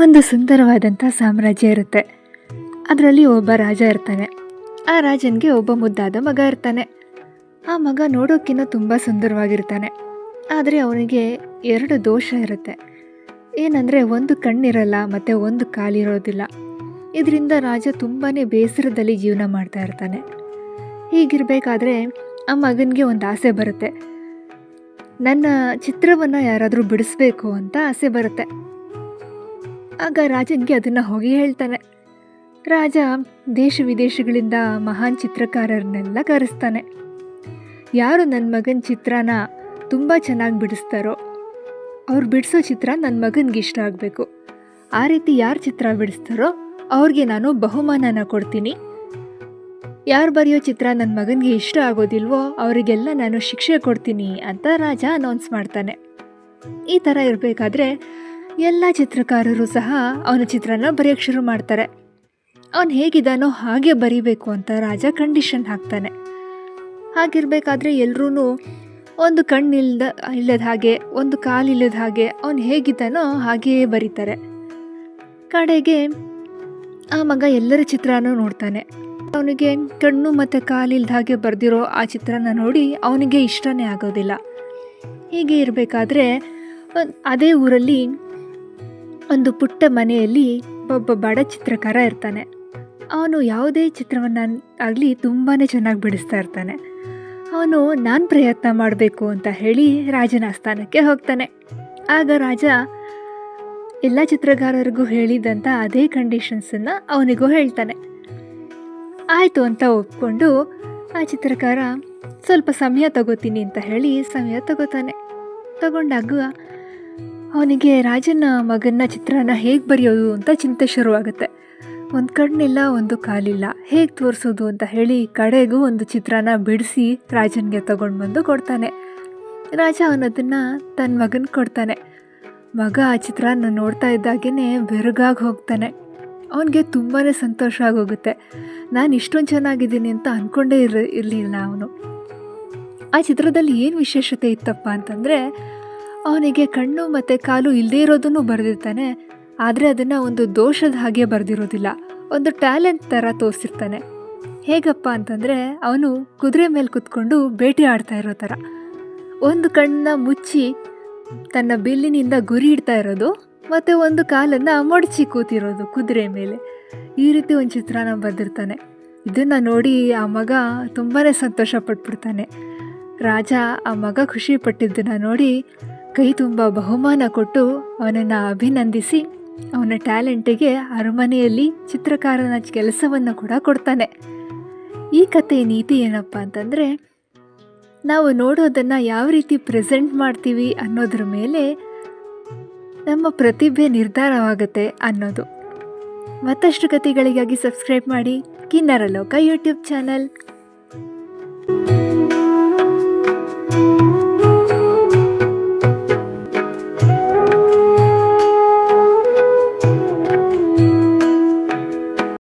ಒಂದು ಸುಂದರವಾದಂಥ ಸಾಮ್ರಾಜ್ಯ ಇರುತ್ತೆ. ಅದರಲ್ಲಿ ಒಬ್ಬ ರಾಜ ಇರ್ತಾನೆ. ಆ ರಾಜನಿಗೆ ಒಬ್ಬ ಮುದ್ದಾದ ಮಗ ಇರ್ತಾನೆ. ಆ ಮಗ ನೋಡೋಕ್ಕಿಂತ ತುಂಬ ಸುಂದರವಾಗಿರ್ತಾನೆ. ಆದರೆ ಅವನಿಗೆ ಎರಡು ದೋಷ ಇರುತ್ತೆ. ಏನಂದರೆ ಒಂದು ಕಣ್ಣಿರಲ್ಲ, ಮತ್ತು ಒಂದು ಕಾಲಿರೋದಿಲ್ಲ. ಇದರಿಂದ ರಾಜ ತುಂಬಾ ಬೇಸರದಲ್ಲಿ ಜೀವನ ಮಾಡ್ತಾ ಇರ್ತಾನೆ. ಹೀಗಿರಬೇಕಾದ್ರೆ ಆ ಮಗನಿಗೆ ಒಂದು ಆಸೆ ಬರುತ್ತೆ. ನನ್ನ ಚಿತ್ರವನ್ನು ಯಾರಾದರೂ ಬಿಡಿಸ್ಬೇಕು ಅಂತ ಆಸೆ ಬರುತ್ತೆ. ಆಗ ರಾಜನಿಗೆ ಅದನ್ನು ಹೋಗಿ ಹೇಳ್ತಾನೆ. ರಾಜ ದೇಶ ವಿದೇಶಗಳಿಂದ ಮಹಾನ್ ಚಿತ್ರಕಾರರನ್ನೆಲ್ಲ ಕರೆಸ್ತಾನೆ. ಯಾರು ನನ್ನ ಮಗನ ಚಿತ್ರನ ತುಂಬ ಚೆನ್ನಾಗಿ ಬಿಡಿಸ್ತಾರೋ, ಅವ್ರು ಬಿಡಿಸೋ ಚಿತ್ರ ನನ್ನ ಮಗನಿಗೆ ಇಷ್ಟ ಆಗಬೇಕು. ಆ ರೀತಿ ಯಾರು ಚಿತ್ರ ಬಿಡಿಸ್ತಾರೋ, ಅವ್ರಿಗೆ ನಾನು ಬಹುಮಾನನ ಕೊಡ್ತೀನಿ. ಯಾರು ಬರೆಯೋ ಚಿತ್ರ ನನ್ನ ಮಗನಿಗೆ ಇಷ್ಟ ಆಗೋದಿಲ್ವೋ, ಅವರಿಗೆಲ್ಲ ನಾನು ಶಿಕ್ಷೆ ಕೊಡ್ತೀನಿ ಅಂತ ರಾಜ ಅನೌನ್ಸ್ ಮಾಡ್ತಾನೆ. ಈ ಥರ ಇರಬೇಕಾದ್ರೆ ಎಲ್ಲ ಚಿತ್ರಕಾರರು ಸಹ ಅವನ ಚಿತ್ರನ ಬರೆಯೋಕ್ಕೆ ಶುರು ಮಾಡ್ತಾರೆ. ಅವನು ಹೇಗಿದ್ದಾನೋ ಹಾಗೆ ಬರಿಬೇಕು ಅಂತ ರಾಜ ಕಂಡೀಷನ್ ಹಾಕ್ತಾನೆ. ಹಾಗಿರಬೇಕಾದ್ರೆ ಎಲ್ಲರೂ ಒಂದು ಕಣ್ಣಿಲ್ದ, ಇಲ್ಲದ ಹಾಗೆ, ಒಂದು ಕಾಲಿಲ್ಲದ ಹಾಗೆ ಅವನು ಹೇಗಿದ್ದಾನೋ ಹಾಗೆಯೇ ಬರೀತಾರೆ. ಕಡೆಗೆ ಆ ಮಗ ಎಲ್ಲರ ಚಿತ್ರನೂ ನೋಡ್ತಾನೆ. ಅವನಿಗೆ ಕಣ್ಣು ಮತ್ತು ಕಾಲಿಲ್ದ ಹಾಗೆ ಬರೆದಿರೋ ಆ ಚಿತ್ರನ ನೋಡಿ ಅವನಿಗೆ ಇಷ್ಟನೇ ಆಗೋದಿಲ್ಲ. ಹೀಗೆ ಇರಬೇಕಾದ್ರೆ ಅದೇ ಊರಲ್ಲಿ ಒಂದು ಪುಟ್ಟ ಮನೆಯಲ್ಲಿ ಒಬ್ಬ ಬಡ ಚಿತ್ರಕಾರ ಇರ್ತಾನೆ. ಅವನು ಯಾವುದೇ ಚಿತ್ರವನ್ನು ಆಗಲಿ ತುಂಬಾ ಚೆನ್ನಾಗಿ ಬಿಡಿಸ್ತಾ ಇರ್ತಾನೆ. ಅವನು, ನಾನು ಪ್ರಯತ್ನ ಮಾಡಬೇಕು ಅಂತ ಹೇಳಿ ರಾಜನ ಆಸ್ಥಾನಕ್ಕೆ ಹೋಗ್ತಾನೆ. ಆಗ ರಾಜ ಎಲ್ಲ ಚಿತ್ರಕಾರರಿಗೂ ಹೇಳಿದಂಥ ಅದೇ ಕಂಡೀಷನ್ಸನ್ನು ಅವನಿಗೂ ಹೇಳ್ತಾನೆ. ಆಯಿತು ಅಂತ ಒಪ್ಕೊಂಡು ಆ ಚಿತ್ರಕಾರ, ಸ್ವಲ್ಪ ಸಮಯ ತಗೋತೀನಿ ಅಂತ ಹೇಳಿ ಸಮಯ ತಗೋತಾನೆ. ತಗೊಂಡಾಗ ಅವನಿಗೆ ರಾಜನ ಮಗನ ಚಿತ್ರನ ಹೇಗೆ ಬರೆಯೋದು ಅಂತ ಚಿಂತೆ ಶುರುವಾಗುತ್ತೆ. ಒಂದು ಕಣ್ಣಿಲ್ಲ, ಒಂದು ಕಾಲಿಲ್ಲ. ಹೇಗೆ ತೋರಿಸೋದು ಅಂತ ಹೇಳಿ ಕಡೆಗೂ ಒಂದು ಚಿತ್ರನ ಬಿಡಿಸಿ ರಾಜನಿಗೆ ತಗೊಂಡು ಬಂದು ಕೊಡ್ತಾನೆ. ರಾಜ ಅವನದನ್ನು ತನ್ನ ಮಗನ ಕೊಡ್ತಾನೆ. ಮಗ ಆ ಚಿತ್ರನ ನೋಡ್ತಾ ಇದ್ದಾಗೇ ಬೆರಗಾಗಿ ಹೋಗ್ತಾನೆ. ಅವನಿಗೆ ತುಂಬಾ ಸಂತೋಷ ಆಗೋಗುತ್ತೆ. ನಾನು ಇಷ್ಟೊಂದು ಚೆನ್ನಾಗಿದ್ದೀನಿ ಅಂತ ಅಂದ್ಕೊಂಡೇ ಇರ ಇರಲಿಲ್ಲ ಅವನು. ಆ ಚಿತ್ರದಲ್ಲಿ ಏನು ವಿಶೇಷತೆ ಇತ್ತಪ್ಪ ಅಂತಂದರೆ ಅವನಿಗೆ ಕಣ್ಣು ಮತ್ತು ಕಾಲು ಇಲ್ಲದೇ ಇರೋದನ್ನು ಬರೆದಿರ್ತಾನೆ, ಆದರೆ ಅದನ್ನು ಒಂದು ದೋಷದ ಹಾಗೆ ಬರೆದಿರೋದಿಲ್ಲ. ಒಂದು ಟ್ಯಾಲೆಂಟ್ ಥರ ತೋರಿಸಿರ್ತಾನೆ. ಹೇಗಪ್ಪ ಅಂತಂದರೆ, ಅವನು ಕುದುರೆ ಮೇಲೆ ಕುತ್ಕೊಂಡು ಬೇಟೆ ಆಡ್ತಾ ಇರೋ ಥರ ಒಂದು ಕಣ್ಣನ್ನ ಮುಚ್ಚಿ ತನ್ನ ಬಿಲ್ಲಿನಿಂದ ಗುರಿ ಇಡ್ತಾ ಇರೋದು, ಮತ್ತು ಒಂದು ಕಾಲನ್ನು ಮಡಚಿ ಕೂತಿರೋದು ಕುದುರೆ ಮೇಲೆ. ಈ ರೀತಿ ಒಂದು ಚಿತ್ರನ ಬರೆದಿರ್ತಾನೆ. ಇದನ್ನು ನೋಡಿ ಆ ಮಗ ತುಂಬಾ ಸಂತೋಷ ಪಟ್ಬಿಡ್ತಾನೆ. ರಾಜ ಆ ಮಗ ಖುಷಿ ಪಟ್ಟಿದ್ದನ್ನು ನೋಡಿ ಕೈ ತುಂಬ ಬಹುಮಾನ ಕೊಟ್ಟು ಅವನನ್ನು ಅಭಿನಂದಿಸಿ ಅವನ ಟ್ಯಾಲೆಂಟಿಗೆ ಅರಮನೆಯಲ್ಲಿ ಚಿತ್ರಕಾರನ ಕೆಲಸವನ್ನು ಕೂಡ ಕೊಡ್ತಾನೆ. ಈ ಕತೆ ನೀತಿ ಏನಪ್ಪ ಅಂತಂದರೆ, ನಾವು ನೋಡೋದನ್ನು ಯಾವ ರೀತಿ ಪ್ರೆಸೆಂಟ್ ಮಾಡ್ತೀವಿ ಅನ್ನೋದ್ರ ಮೇಲೆ ನಮ್ಮ ಪ್ರತಿಭೆ ನಿರ್ಧಾರವಾಗುತ್ತೆ ಅನ್ನೋದು. ಮತ್ತಷ್ಟು ಕತೆಗಳಿಗಾಗಿ ಸಬ್ಸ್ಕ್ರೈಬ್ ಮಾಡಿ ಕಿನ್ನರ ಲೋಕ ಯೂಟ್ಯೂಬ್ ಚಾನಲ್.